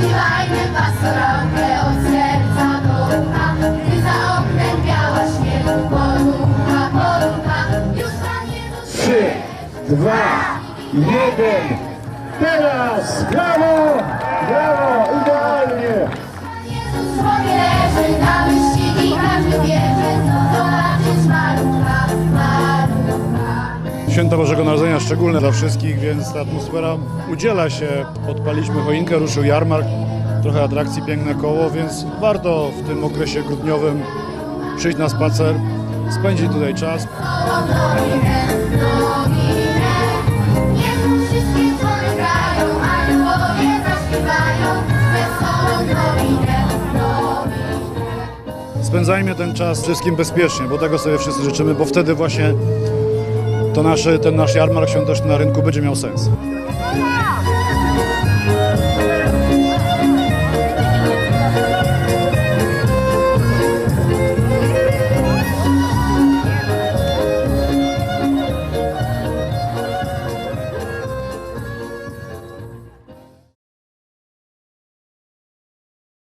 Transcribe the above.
Śpiewajmy pastorałkę od serca do ucha, gdy za oknem biała śniegu porucha, porucha. Już Pan Jezus Trzy, dwa, jeden. Teraz! Brawo! Święto Bożego Narodzenia szczególne dla wszystkich, więc ta atmosfera udziela się. Podpaliśmy choinkę, ruszył jarmark, trochę atrakcji, piękne koło, więc warto w tym okresie grudniowym przyjść na spacer, spędzić tutaj czas. Spędzajmy ten czas wszystkim bezpiecznie, bo tego sobie wszyscy życzymy, bo wtedy właśnie to nasze, ten nasz jarmark świąteczny na rynku będzie miał sens.